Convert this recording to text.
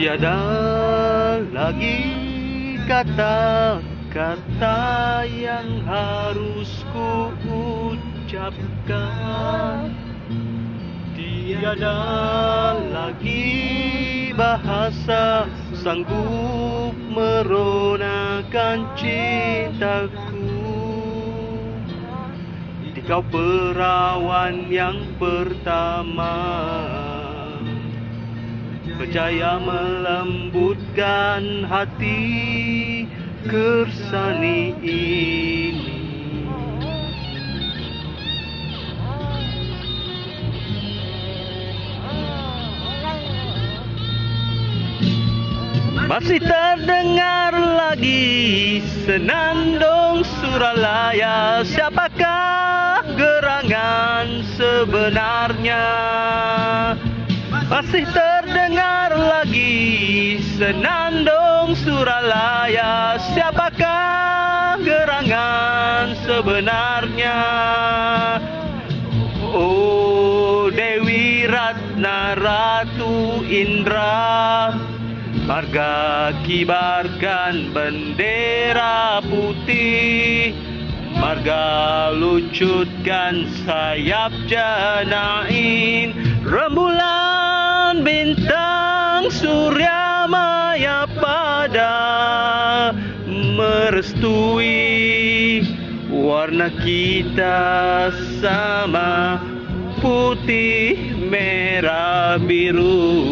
Tiada lagi kata-kata yang harus ku ucapkan Tiada lagi bahasa sanggup meronakan cintaku. Di kau perawan yang pertama Berjaya melembutkan hati kersani ini. Masih terdengar lagi senandung suralaya. Siapakah gerangan sebenarnya? Masih terdengar senandung suralaya Siapakah gerangan sebenarnya? Oh Dewi Ratna Ratu Indra Marga kibarkan bendera putih. Marga lucutkan sayap janain Rembulan bintang surya maya pada Merestui warna kita sama Putih merah biru